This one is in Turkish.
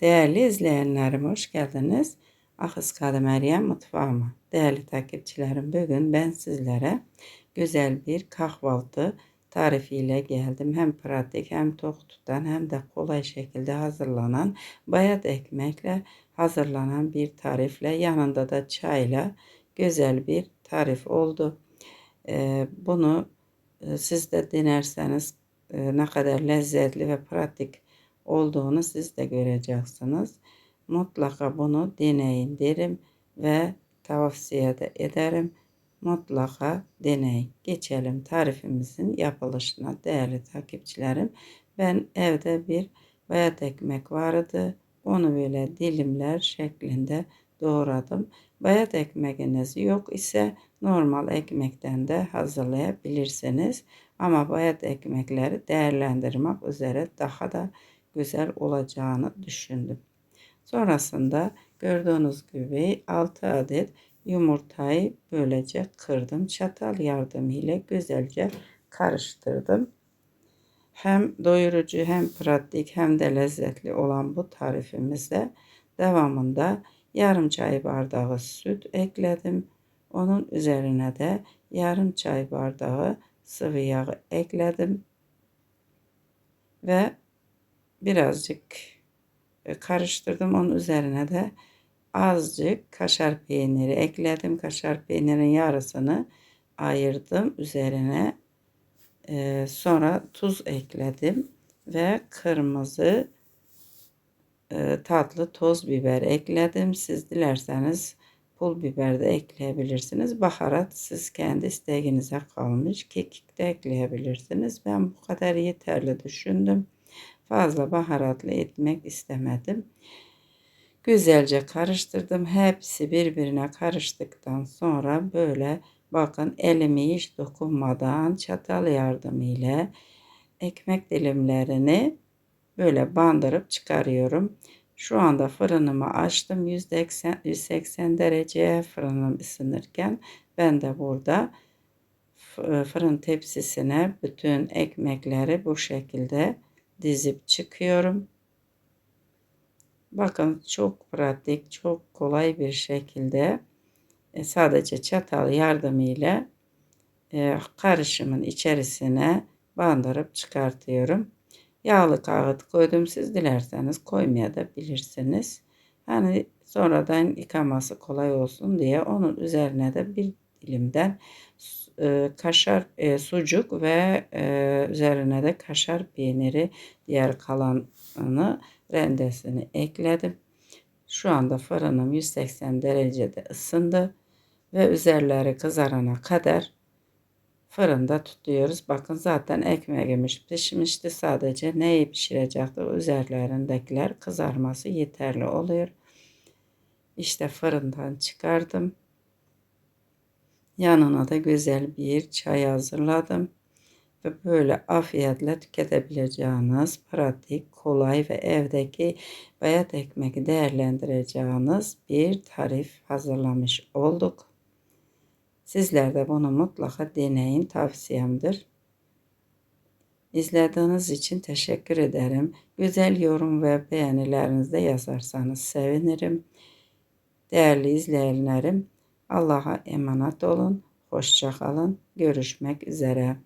Değerli izleyenlerim hoş geldiniz. Ahıs Kadı Meryem mutfağıma. Değerli takipçilerim bugün ben sizlere güzel bir kahvaltı tarifiyle geldim. Hem pratik hem tok hem de kolay şekilde hazırlanan bayat ekmekle hazırlanan bir tarifle yanında da çayla güzel bir tarif oldu. Ee, bunu e, siz de denerseniz e, ne kadar lezzetli ve pratik olduğunu siz de göreceksiniz. Mutlaka bunu deneyin derim ve tavsiye de ederim. Mutlaka deneyin. Geçelim tarifimizin yapılışına değerli takipçilerim. Ben evde bir bayat ekmek vardı. Onu böyle dilimler şeklinde doğradım. Bayat ekmeğiniz yok ise normal ekmekten de hazırlayabilirsiniz. Ama bayat ekmekleri değerlendirmek üzere daha da güzel olacağını düşündüm. Sonrasında gördüğünüz gibi 6 adet yumurtayı böylece kırdım. Çatal yardımıyla güzelce karıştırdım. Hem doyurucu hem pratik hem de lezzetli olan bu tarifimizde devamında yarım çay bardağı süt ekledim. Onun üzerine de yarım çay bardağı sıvı yağ ekledim. Ve birazcık e, karıştırdım. Onun üzerine de azıcık kaşar peyniri ekledim. Kaşar peynirin yarısını ayırdım. Üzerine e, sonra tuz ekledim ve kırmızı e, tatlı toz biber ekledim. Siz dilerseniz pul biber de ekleyebilirsiniz. Baharat siz kendi isteğinize kalmış. Kekik de ekleyebilirsiniz. Ben bu kadar yeterli düşündüm fazla baharatlı etmek istemedim. Güzelce karıştırdım. Hepsi birbirine karıştıktan sonra böyle bakın elimi hiç dokunmadan çatal yardımıyla ekmek dilimlerini böyle bandırıp çıkarıyorum. Şu anda fırınımı açtım. 180, 180 dereceye fırınım ısınırken ben de burada fırın tepsisine bütün ekmekleri bu şekilde dizip çıkıyorum. Bakın çok pratik, çok kolay bir şekilde e, sadece çatal yardımıyla e, karışımın içerisine bandırıp çıkartıyorum. Yağlı kağıt koydum. Siz dilerseniz koymaya bilirsiniz. Hani sonradan yıkaması kolay olsun diye onun üzerine de bir dilimden e, kaşar e, sucuk ve e, üzerine de kaşar peyniri diğer kalanını rendesini ekledim. Şu anda fırınım 180 derecede ısındı ve üzerleri kızarana kadar fırında tutuyoruz. Bakın zaten ekmeğimiz pişmişti. Sadece neyi pişirecektik? Üzerlerindekiler kızarması yeterli oluyor. İşte fırından çıkardım. Yanına da güzel bir çay hazırladım. Ve böyle afiyetle tüketebileceğiniz pratik, kolay ve evdeki bayat ekmeği değerlendireceğiniz bir tarif hazırlamış olduk. Sizler de bunu mutlaka deneyin tavsiyemdir. İzlediğiniz için teşekkür ederim. Güzel yorum ve beğenilerinizde yazarsanız sevinirim. Değerli izleyenlerim, Allah'a emanet olun. Hoşça kalın. Görüşmek üzere.